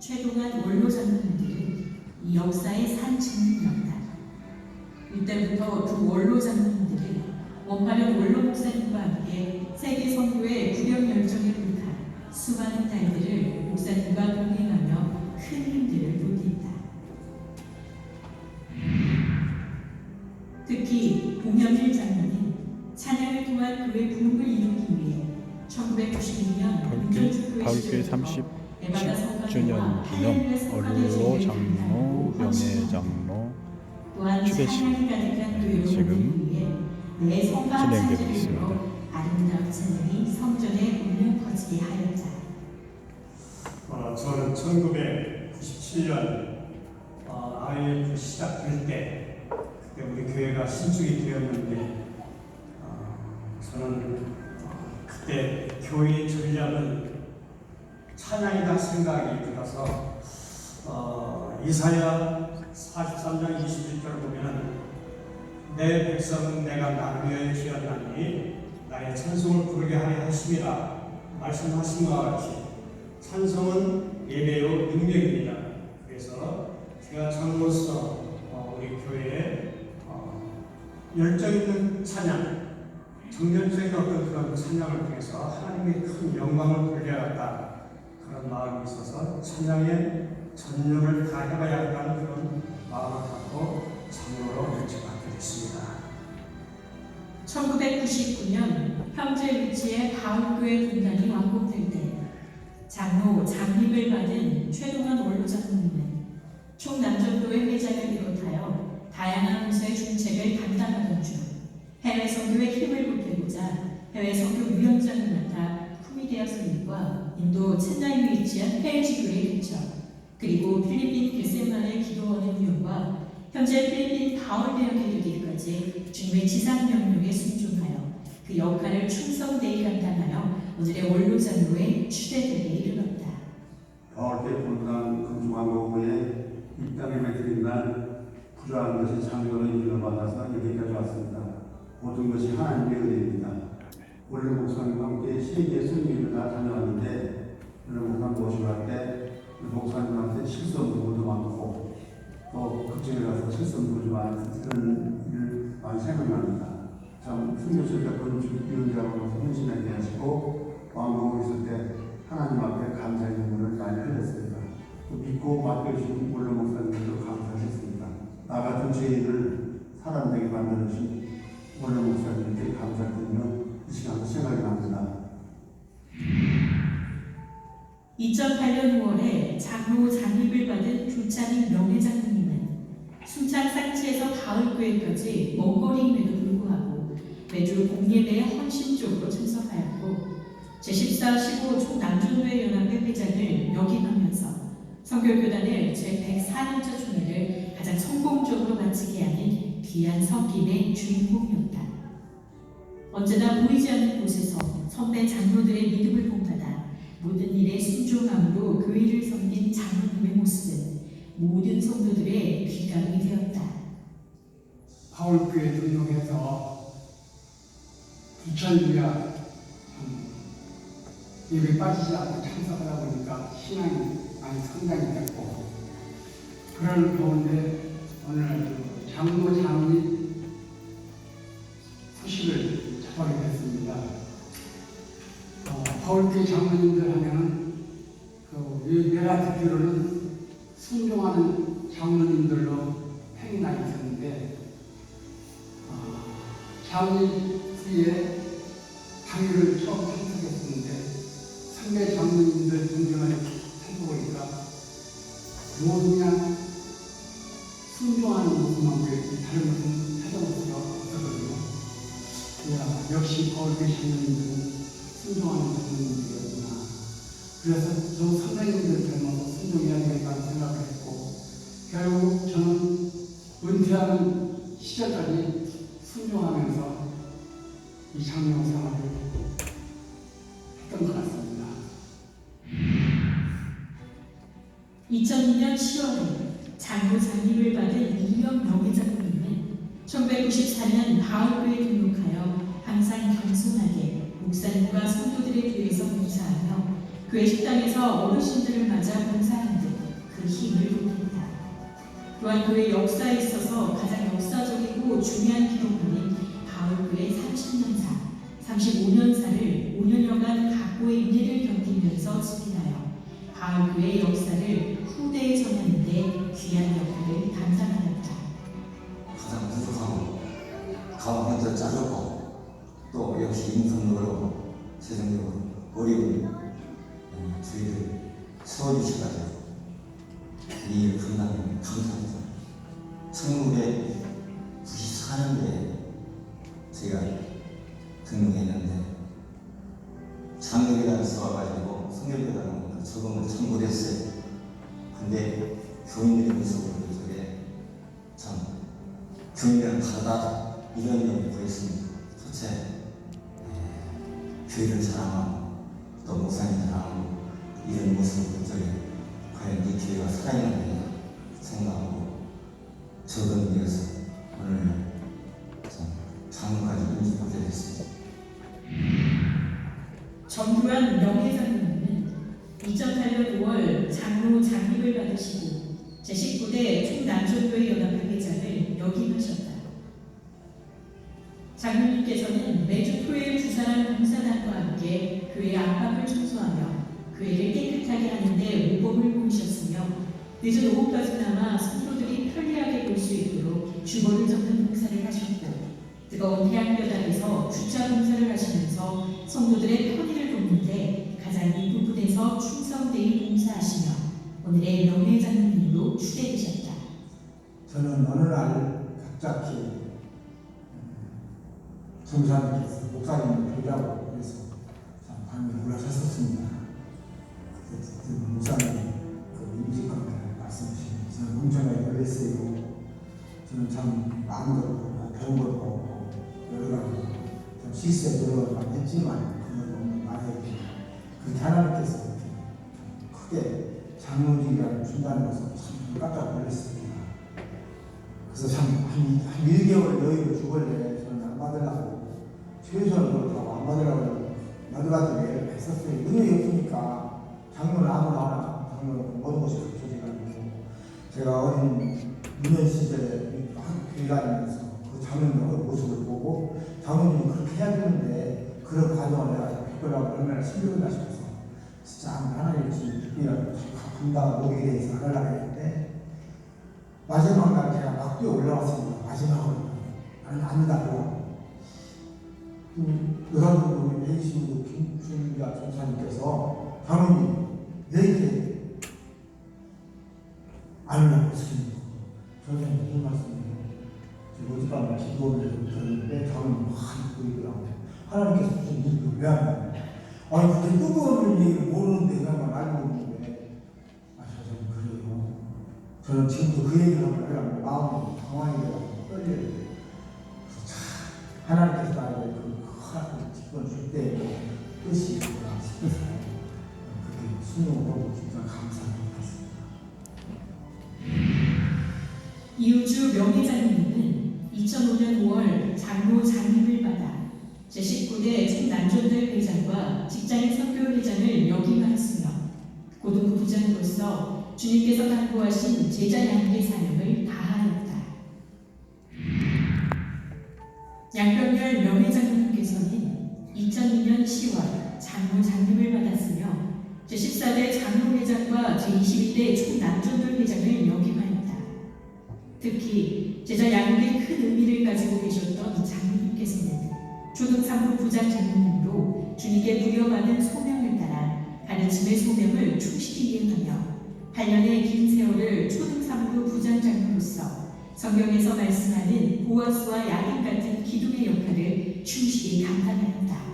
최동안 원로 장로님들은 이 역사의 산 증인이었다. 이때부터 두 원로 장로님들은 원파련 원로 목사님과 함께 세계 선교의 구령 열정에 불타 수많은 딸들을 목사님과 동행하며 큰 힘들을 보탰다. 특히 동현일 장로는 찬양을 통한 그의 부름을 이루기 위해 1996년 가을교회, 가을교회 30 10주년 기념 어르로 장로 명예 장로 교회를 지금 진행되고 있습니다. 아름다운 찬양이 성전에 울려 퍼지게 하였다. 어, 저는 1997년 어, IF 시작될 때 그때 우리 교회가 신축이 되었는데 어, 저는 어, 그때 교회 전략은 찬양이다 생각이 들어서 어, 이사야 43장 21절 보면 내 백성은 내가 위하여 지었나니 나의 찬송을 부르게 하려 하심이라 말씀하신 것과 같이 찬송은 예배요 능력입니다. 그래서 제가 장로서 어, 우리 교회에 어, 열정 있는 찬양, 정전적인 어떤 그런 찬양을 통해서 하나님의 큰 영광을 돌려야겠다 그런 마음이 있어서 찬양에 전념을 다해봐야겠다는 그런 마음을 갖고 장로로 결정하게 됐습니다. 1999년 현재 위치의 바울교회 분단이 완공될 때 장로 장립을 받은 최동환 원로 장로님은 총남전도회 회장을 비롯하여 다양한 부서의 중책을 담당하던 중 해외 선교의 힘을 보태고자 해외 선교 위원장을 맡아 후미대학 설립과 인도 첸나이에 위치한 해외 지교회 개척 그리고 필리핀 게세만의 기도원의 운영과 현재 필리핀 바울대학에 이르기까지 주님의 지상 명령에 순종하여 그 역할을 충성되이 감당하여 오늘의 원로장로의 추대되게 이르렀다. 가을때 분당 금중왕고에 입당을 맡게 날 부조한 것이 장로의 인을 받아서 여기까지 왔습니다. 모든 것이 하나님의 은혜입니다. 원래 목사님과 함께 세계 선교를 다 다녀왔는데 오늘 목사님 모시고 갈때 목사님한테 실수도 많고 또 그쪽에 가서 실수도 많은 그런 일을 많이 생각납니다. 참 선교실 같은 위원장으로 헌신하게 하시고 왕국에 있을 때 하나님 앞에 감사의 눈물을 많이 흘렸습니다. 또 믿고 맡겨주신 원로 목사님들도 감사했습니다. 나 같은 죄인을 사람 되게 만들어주신 원로 목사님께 감사드리며 이 시간 생각이 납니다. 2008년 5월에 장로 장립을 받은 조찬인 명예장로님은 순창 상지에서 가을교회까지 먼 거리임에도 불구하고 매주 공예배에 헌신적으로 참석하였고 제14, 15 총 남중회 연합회 회장을 역임하면서 성결교단을 제104년차 총회를 가장 성공적으로 마치게 하는 귀한 섬김의 주인공이었다. 언제나 보이지 않는 곳에서 선배 장로들의 믿음을 본받아 모든 일에 순종함으로 교회를 섬긴 장로님의 모습은 모든 성도들의 귀감이 되었다. 바울교회 등록해서 2000주야 예배 빠지지 않고 참석하다 보니까 신앙이 많이 성장이 됐고 그런 가운데 오늘 장로 장 어, 바울교회 장로님들 하면 그 내가 듣기로는 순종하는 장로님들로 팽이 나 있었는데 어, 장립 후에 당일을 처음 참석했었는데 선배 장로님들 등등을 살펴보니까 모두 그냥 순종하는 모습만 보였지 다른 것은 찾아볼 수가 없었거든요. 야, 역시 거울교 장로님들은 순종하는 장로님들이었구나. 그래서 저 선배님들 닮아서 순종해야 되겠다 생각을 했고 결국 저는 은퇴하는 시절까지 순종하면서 이 장로 생활을 했던 것 같습니다. 2002년 10월에 장로 장립을 받은 이명 명예장로님은 1994년 바울교에 등록하여 항상 겸손하게 목사님과 성도들에 대해서 봉사하며 교회 식당에서 어르신들을 맞아 봉사하는 등 또한 교회 역사에 있어서 가장 역사적이고 중요한 기록물인 바울교회 30년사, 35년사를 5년여간 각고의 인내를 견디면서 집필하여 바울교회 역사를 후대에 전하는데 귀한 역할을 감당하였다. 가장 부족하고 가방도 짜졌고 또 역시 인성적으로 재정적으로 어려운 어, 저희들 세워주셔가지고 이 일을 분담해 감사합니다. 1994년도에 제가 등록했는데 장로교단에 써와가지고 성결교단은 그 적응을 참고를 했어요. 근데 교인들의 모습을 저게 참 교인이랑 다르다 이런 교회를 사랑하고 또 목사님 사랑하고 이런 모습을 저기 과연 이 교회가 살아있는 생각하고 적은 이어서 오늘 인지 보게 됐습니다. 정교한 명예장로님은 2008년 5월 장로 장립을 받으시고 제19대 총남전교회 연합회 회장을 역임하셨다. 장로님께서는 매주 토요일 주사랑 봉사단과 함께 교회 안팎을 청소하며 교회를 깨끗하게 하는데 모범을 보이셨으며 늦은 오후까지나마 성도들이 편리하게 볼 수 있도록 주거를 접는 봉사를 하셨고 뜨거운 태양볕 아래서 주차 봉사를 하시면서 성도들의 편의를 돕는데 가장 이 부분에서 충성되이 봉사하시며 오늘의 명예장로님으로 추대되셨다. 저는 어느 날 갑자기 정사님께서 목사님을 뵈자고 그래서 참 방에 올라섰었습니다. 그때 그 목사님 그 임직관을 말씀하시는 저는 엄청나게 놀랐어요. 저는 참 마음도 없고 배운 것도 여러 가지 좀 실수에 노력을 많이 했지만 그건 너무 많이 그렇게 하나님께서 크게 장로직이라는 준다는 것을 참 깜짝 놀랐습니다. 그래서 참, 한, 한 1개월 여유를 주걸래 안 받으려고 나들나들 애를 했었어요. 능력이 없으니까 장로는 아무나 하나, 장로는 모든 것이 갖춰지가 아니고 제가 어린 유년 시절에 한 교회 다니면서 그 장로님의 모습을 보고 장로님이 그렇게 해야 되는데 그런 과정을 내가 겪으려고 얼마나 힘들었나 싶어서 진짜 하나님 지금 특별히 감당 목에 대해서 하려고 했는데 마지막 날 제가 막도에 올라왔습니다. 마지막으로. 나는 아니다고. 의사분들 해주신 김준자 전사님께서 장로님 왜 이렇게 안 올라왔습니까? 저는 무슨 말씀이에요? 어젯밤에 기도를 드렸는데 장로님 막 보이더라고요. 하나님께서 무슨 일을 왜 한다고? 아니 그렇게 뜨거운 얘기를 모르는데 그냥 알고 있는데 아 저는 그래요. 저는 지금도 그 얘기를 하려고 마음이 당황이 돼가지고 떨려요. 이우주 명예장로님은 2005년 5월 장로 장립을 받아 제19대 총난전들 회장과 직장인 선교 회장을 역임하였으며 고등부 부장으로서 주님께서 당부하신 제자 양계 사역을 다하였다. 양병열 명예장로님께서는 2002년 10월 장로 장립을 받았으며 제14대 장로 회장과 제22대 총남전들 회장을 역임하였다. 특히 제자 양육에 큰 의미를 가지고 계셨던 장로님께서는 초등상부 부장 장로님으로 주님께 부여받은 소명을 따라 가르침의 소명을 충실히 이행하며 8년의 긴 세월을 초등상부 부장 장로로서 성경에서 말씀하는 보아스와 야긴 같은 기둥의 역할을 충실히 감당하였다.